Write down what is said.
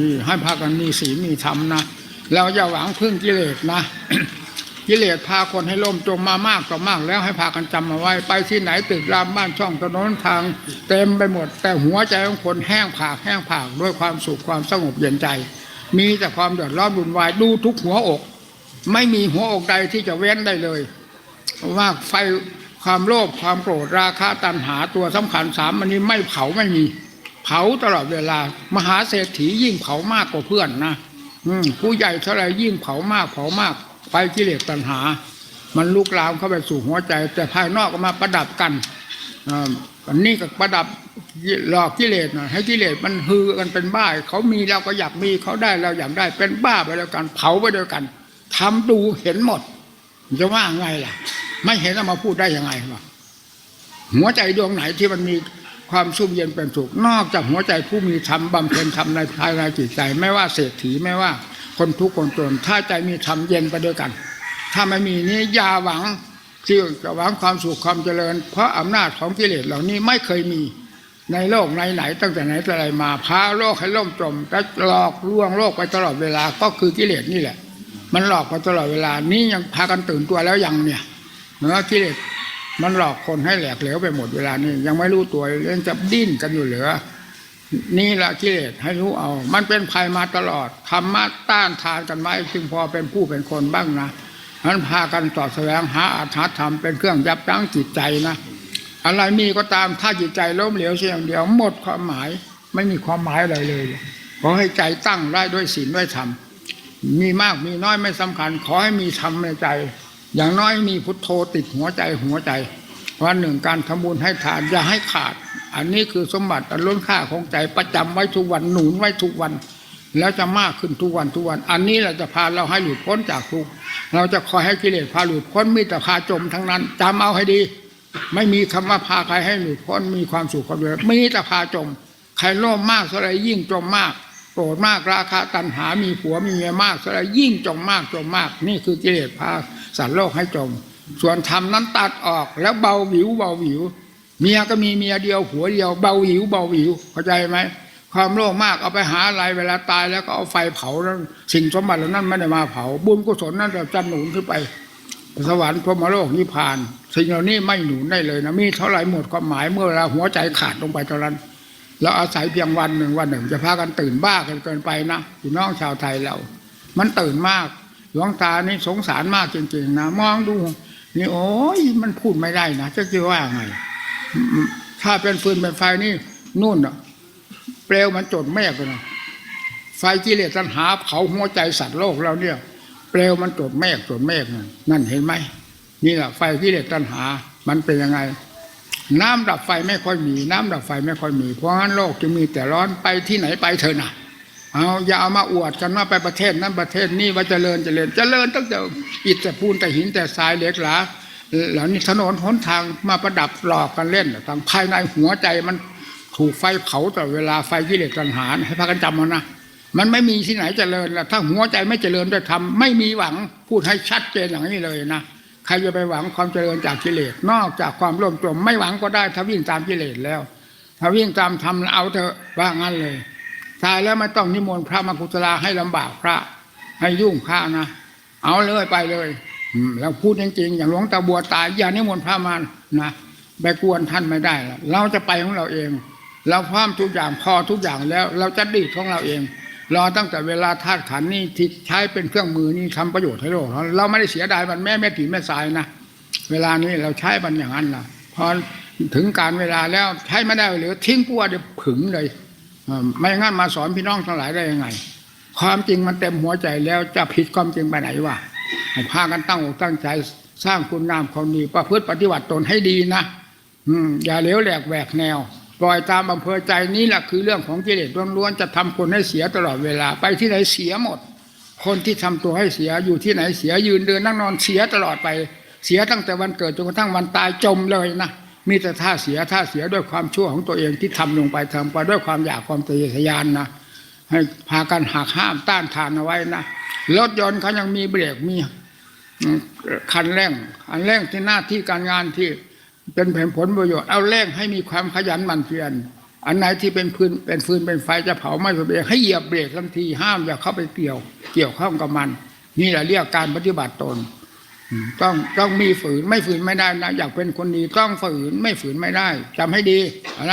นี้ให้พากันมีศีลมีธรรมนะเราอย่าหวังพึ่งกิเลสนะกิเลสพาคนให้ล่มจมมามากต่อมาก แล้วให้พากันจำมาไว้ ไปที่ไหนตึกรามบ้านช่องถนนทาง เต็มไปหมด แต่หัวใจของคนแห้งผากแห้งผากด้วยความสุขความสงบเย็นใจ มีแต่ความเดือดร้อนวุ่นวายดูทุกหัวอก ไม่มีหัวอกใดที่จะเว้นได้เลย ว่าไฟความโลภความโกรธราคะตัณหาตัวสำคัญสามอันนี้ไม่เผาไม่มี เผาตลอดเวลา มหาเศรษฐียิ่งเผามากกว่าเพื่อนนะอืผู้ใหญ่เท่าไรยิ่งเผามากเผามากไฟกิเลสตัณหา มันลุกลามเข้าไปสู่หัวใจ แต่ภายนอกก็มาประดับกันอันนี้ก็ประดับหลอกกิเลสนะให้กิเลสมันฮือกันเป็นบ้าเขามีเราก็อยากมีเขาได้เราอยากได้เป็นบ้าไปแล้วกันเผาไปด้วยกันทำดูเห็นหมดจะว่าไงล่ะ ไม่เห็นเอามาพูดได้ยังไงวะหัวใจดวงไหนที่มันมี ความชุ่มเย็นเป็นสุขนอกจากหัวใจผู้มีธรรมบำเพ็ญธรรมในภายในจิตใจ ไม่ว่าเศรษฐีไม่ว่าคนทุกข์คนจนถ้าใจมีธรรมเย็นไปด้วยกัน ถ้าไม่มีนี้อย่าหวังที่จะหวังความสุขความเจริญ เพราะอำนาจของกิเลสเหล่านี้ไม่เคยมีในโลกไหนๆตั้งแต่ไหนแต่ไรมาพาโลกให้ล่มจมและหลอกลวงโลกไปตลอดเวลาก็คือกิเลสนี่แหละ มันหลอกมาตลอดเวลานี้ยังพากันตื่นตัวแล้วยังเนี่ยเนื้อกิเลส มันหลอกคนให้แหลกเหลวไปหมดเวลานี้ยังไม่รู้ตัวเรื่องจะดิ้นกันอยู่เหลือ นี่ละกิเลสให้รู้เอา มันเป็นภัยมาตลอดธรรมะต้านทานกันไว้จึงพอเป็นผู้เป็นคนบ้างนะนั้นพากันต่อแสวงหาอาถรรพ์ธรรมเป็นเครื่องยับยั้งจิตใจนะอะไรมีก็ตามถ้าจิตใจล้มเหลวเสียงเดียวหมดความหมาย ไม่มีความหมายอะไรเลยขอให้ใจตั้งได้ด้วยศีลด้วยธรรมมีมากมีน้อยไม่สำคัญ ขอให้มีธรรมในใจ อย่างน้อยมีพุทโธติดหัวใจหัวใจวันหนึ่งการทำบุญให้ทานอย่าให้ขาด อันนี้คือสมบัติอันล้นค่าของใจประจำไว้ทุกวันหนุนไว้ทุกวัน แล้วจะมากขึ้นทุกวันทุกวัน อันนี้เราจะพาเราให้หลุดพ้นจากทุกเราจะคอยให้กิเลสพาหลุดพ้นมีแต่พาจมทั้งนั้นจำเอาให้ดี ไม่มีคำว่าพาใครให้หลุดพ้นมีความสุขความเจริญมีแต่พาจม ใครโลภมากเท่าไรยิ่งจมมาก โกรธมากราคะตัณหามีผัวมีเมียมากเท่าไรยิ่งจมมากจมมาก นี่คือกิเลสพาสัตว์โลกให้จม ส่วนธรรมนั้นตัดออกแล้วเบาหวิวเบาหวิว เมียก็มีเมียเดียวผัวเดียวเบาหวิวเบาหวิวเข้าใจไหมความโลภมากเอาไปหาอะไรเวลาตายแล้วก็เอาไฟเผาแล้วสิ่งสมบัติเหล่านั้นไม่ได้มาเผา บุญกุศลนั้นจะหนุนขึ้นไป สวรรค์พรมโลกนิพพาน สิ่งเหล่านี้ไม่หนุนได้เลยนะมีเท่าไหร่หมดความหมายเมื่อเวลาหัวใจขาดลงไปเท่านั้น เราอาศัยเพียงวันหนึ่งวันหนึ่ง จะพากันตื่นบ้ากันเกินไปนะพี่น้องชาวไทยเรา มันตื่นมากหลวงตานี่สงสารมากจริงๆนะมองดู นี่โอ้ยมันพูดไม่ได้นะจะจะว่าไง ถ้าเป็นฟืนเป็นไฟนี่นู่นอะเปลวมันจดเมฆเลยนะไฟกิเลสตัณหาเผาหัวใจสัตว์โลกเราเนี่ย เปลวมันจดเมฆจดเมฆนั่นนั่นเห็นไหมนี่แหละไฟกิเลสตัณหา มันเป็นยังไง น้ำดับไฟไม่ค่อยมี น้ำดับไฟไม่ค่อยมีเพราะงั้นโลกจึงมีแต่ร้อนไปที่ไหนไปเถอะนะเอาอย่าเอามาอวดกันว่าไปประเทศนั้นประเทศนี้ว่าเจริญเจริญเจริญตั้งแต่อิฐแต่ปูนแต่หินแต่ทรายเหล็กหลาเหล่านี้ถนนหนทางมาประดับหลอกกันเล่นทางภายในหัวใจมันถูกไฟเผาตลอดเวลาไฟกิเลสตัณหาให้พากันจำมันนะมันไม่มีที่ไหนเจริญละถ้าหัวใจไม่เจริญด้วยธรรมไม่มีหวังพูดให้ชัดเจนอย่างนี้เลยนะ ใครจะไปหวังความเจริญจากกิเลสนอกจากความร่มจมไม่หวังก็ได้ถ้าวิ่งตามกิเลสแล้ว ถ้าวิ่งตามธรรมเอาเถอะว่างั้นเลยตายแล้วไม่ต้องนิมนต์พระมากุศลาให้ลำบากพระ ให้ยุ่งพระนะเอาเลยไปเลยอืมแล้วพูดจริงๆอย่างหลวงตาบัวตายอย่านิมนต์พระมานะไปกวนท่านไม่ได้เราจะไปของเราเอง เราพร้อมทุกอย่างพอทุกอย่างแล้ว เราจะดีของเราเอง รอตั้งแต่เวลาธาตุขันนี่ที่ใช้เป็นเครื่องมือนี่ทำประโยชน์ให้โลกเราไม่ได้เสียดายมันแม่แม่ผีแม่สายนะเวลานี้เราใช้มันอย่างนั้นนะพอถึงการเวลาแล้วใช้ไม่ได้หรือทิ้งปัวเดี๋ยวผึงเลยไม่งั้นมาสอนพี่น้องทั้งหลายได้ยังไง ความจริงมันเต็มหัวใจแล้วจะผิดความจริงไปไหนวะให้พากันตั้งอกตั้งใจสร้างคุณงามความดีประพฤติปฏิบัติตนให้ดีนะอืมอย่าเหลวแหลกแหวกแนว ล่อยตามอำเภอใจนี่แหละคือเรื่องของกิเลสล้วนๆจะทำคนให้เสียตลอดเวลาไปที่ไหนเสียหมด คนที่ทำตัวให้เสียอยู่ที่ไหนเสียยืนเดินนั่งนอนเสียตลอดไป เสียตั้งแต่วันเกิดจนกระทั่งวันตายจมเลยนะมีแต่ท่าเสียท่าเสียด้วยความชั่วของตัวเองที่ทำลงไปทำไปด้วยความอยากความทะเยอทะยานนะให้พากันหักห้ามต้านทานเอาไว้นะรถยนต์เขายังมีเบรกมีคันเร่งคันเร่งที่หน้าที่การงานที่ เป็นผลผลประโยชน์เอาแรงให้มีความขยันหมั่นเพียรอันไหนที่เป็นพื้นเป็นฟืนเป็นไฟจะเผาไหม้ตัวเองให้เหยียบเบรกทันทีห้ามอย่าเข้าไปเกี่ยว เกี่ยวข้องกับมัน นี่แหละเรียกการปฏิบัติตน ต้องต้องมีฝืนไม่ฝืนไม่ได้นะอยากเป็นคนดีต้องฝืนไม่ฝืนไม่ได้จำให้ดีเอาละ